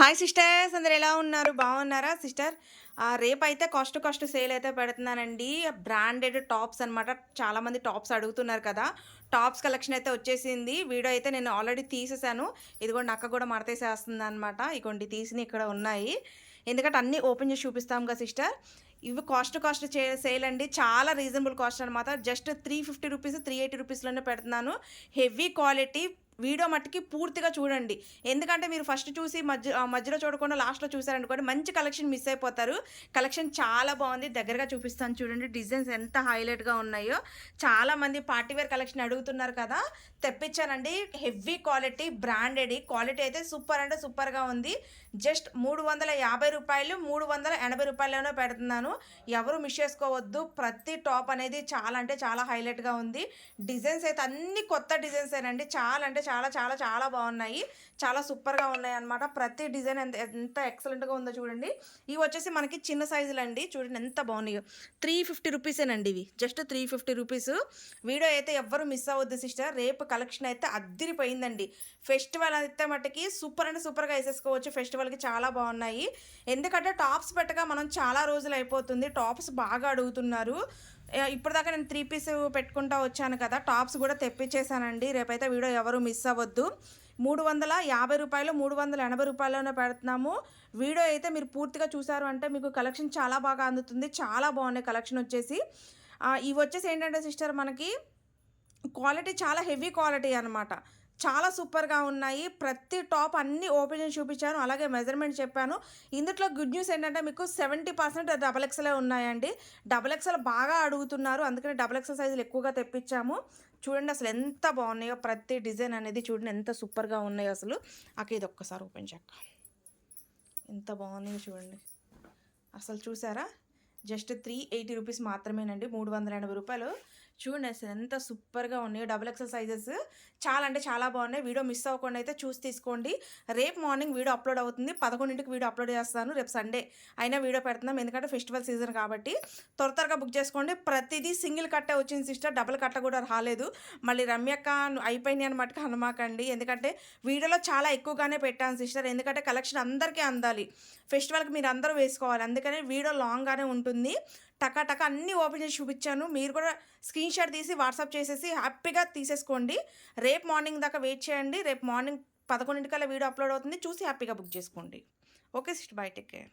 Hi sisters అందరు ఎలా ఉన్నారు? బాగున్నారా సిస్టర్? రేపైతే కాస్ట్ కాస్ట్ సేల్ అయితే పెడుతున్నానండి. బ్రాండెడ్ టాప్స్ అనమాట చాలామంది టాప్స్ అడుగుతున్నారు కదా. టాప్స్ కలెక్షన్ అయితే వచ్చేసింది. వీడియో అయితే నేను ఆల్రెడీ తీసేసాను ఇదిగోండి అక్క కూడా మడతేసేస్తుంది అనమాట ఇగోండి తీసిన ఇక్కడ ఉన్నాయి. ఎందుకంటే అన్నీ ఓపెన్ చేసి చూపిస్తాం కదా సిస్టర్. ఇవి కాస్ట్ కాస్ట్ చే సేల్ అండి. చాలా రీజనబుల్ కాస్ట్ అనమాట just three fifty rupees three eighty రూపీస్లోనే పెడుతున్నాను. హెవీ క్వాలిటీ వీడియో మట్టుకి పూర్తిగా చూడండి. ఎందుకంటే మీరు ఫస్ట్ చూసి మధ్య మధ్యలో చూడకుండా లాస్ట్లో చూసారనుకోండి మంచి కలెక్షన్ మిస్ అయిపోతారు. కలెక్షన్ చాలా బాగుంది. దగ్గరగా చూపిస్తాను చూడండి. డిజైన్స్ ఎంత హైలైట్గా ఉన్నాయో. చాలా మంది పార్టీవేర్ కలెక్షన్ అడుగుతున్నారు కదా. తెప్పించానండి. హెవీ క్వాలిటీ బ్రాండెడ్ క్వాలిటీ అయితే సూపర్ అంటే సూపర్గా ఉంది. జస్ట్ మూడు వందల యాభై రూపాయలు మూడు వందల ఎనభై రూపాయలలోనే పెడుతున్నాను. ఎవరు మిస్ చేసుకోవద్దు. ప్రతి టాప్ అనేది చాలా అంటే చాలా హైలైట్గా ఉంది. డిజైన్స్ అయితే అన్ని కొత్త డిజైన్స్ ఏనండి. చాలా అంటే చాలా చాలా చాలా బాగున్నాయి. చాలా సూపర్గా ఉన్నాయి అనమాట ప్రతి డిజైన్ ఎంత ఎంత ఎక్సలెంట్గా ఉందో చూడండి. ఇవి వచ్చేసి మనకి చిన్న సైజులు అండి చూడండి ఎంత బాగున్నాయో. త్రీ ఫిఫ్టీ రూపీసేనండి ఇవి. Just three fifty rupees. Video అయితే ఎవ్వరు మిస్ అవ్వద్దు సిస్టర్. రేపు కలెక్షన్ అయితే అద్దిరిపోయిందండి. ఫెస్టివల్ అయితే మట్టుకి సూపర్ అంటే సూపర్గా వేసేసుకోవచ్చు. ఫెస్టివల్కి చాలా బాగున్నాయి. ఎందుకంటే టాప్స్ పెట్టగా మనం చాలా రోజులు అయిపోతుంది. టాప్స్ బాగా అడుగుతున్నారు. ఇప్పటిదాకా నేను త్రీ పీస్ పెట్టుకుంటా వచ్చాను కదా టాప్స్ కూడా తెప్పించేసానండి రేపైతే వీడియో ఎవరు మిస్ అవ్వద్దు. మూడు వందల యాభై రూపాయలు మూడు వందల ఎనభై రూపాయలలోనే పెడుతున్నాము. వీడియో అయితే మీరు పూర్తిగా చూసారు అంటే మీకు కలెక్షన్ చాలా బాగా అందుతుంది చాలా బాగున్నాయి కలెక్షన్ వచ్చేసి. ఇవి వచ్చేసి ఏంటంటే సిస్టర్ మనకి క్వాలిటీ చాలా హెవీ క్వాలిటీ అనమాట చాలా సూపర్గా ఉన్నాయి. ప్రతి టాప్ అన్ని ఓపెన్ చేసి చూపించాను. అలాగే మెజర్మెంట్ చెప్పాను. ఇందులో గుడ్ న్యూస్ ఏంటంటే మీకు సెవెంటీ పర్సెంట్ డబల్ ఎక్స్ఎలే ఉన్నాయండి. డబల్ ఎక్స్ఎల్ బాగా అడుగుతున్నారు. అందుకని డబల్ ఎక్స్ఎల్ సైజులు ఎక్కువగా తెప్పించాము. చూడండి అసలు ఎంత బాగున్నాయో ప్రతి డిజైన్ అనేది చూడండి ఎంత సూపర్గా ఉన్నాయో అసలు. అక్క ఇది ఒక్కసారి ఓపెన్ చేయక్క ఎంత బాగున్నాయో చూడండి. అసలు చూసారా? జస్ట్ త్రీ ఎయిటీ రూపీస్ మాత్రమేనండి. మూడు వందల ఎనభై రూపాయలు. చూడండి అసలు ఎంత సూపర్గా ఉన్నాయి. Double XL sizes. చాలా అంటే చాలా బాగున్నాయి. వీడియో మిస్ అవ్వకుండా అయితే చూసి తీసుకోండి. రేపు మార్నింగ్ వీడియో అప్లోడ్ అవుతుంది. పదకొండింటికి వీడియో అప్లోడ్ చేస్తాను. రేపు సండే అయినా వీడియో పెడుతున్నాం. ఎందుకంటే ఫెస్టివల్ సీజన్ కాబట్టి త్వర త్వరగా బుక్ చేసుకోండి. ప్రతిదీ సింగిల్ కట్టే వచ్చింది సిస్టర్. డబుల్ కట్ట కూడా రాలేదు. మళ్ళీ రమ్యక్క అయిపోయింది అయిపోయినాయి అనమాట హనుమాకండి ఎందుకంటే వీడియోలో చాలా ఎక్కువగానే పెట్టాను సిస్టర్. ఎందుకంటే కలెక్షన్ అందరికీ అందాలి. ఫెస్టివల్కి మీరు అందరూ వేసుకోవాలి. అందుకని వీడియో లాంగ్గానే ఉంటుంది. టకాటక అన్నీ ఓపెన్ చేసి చూపించాను. మీరు కూడా స్క్రీన్ షాట్ తీసి వాట్సాప్ చేసేసి హ్యాపీగా తీసేసుకోండి. రేపు మార్నింగ్ దాకా వెయిట్ చేయండి. రేపు మార్నింగ్ పదకొండింటికల్లా వీడియో అప్లోడ్ అవుతుంది. చూసి హ్యాపీగా బుక్ చేసుకోండి. Okay sister. Bye. Take care.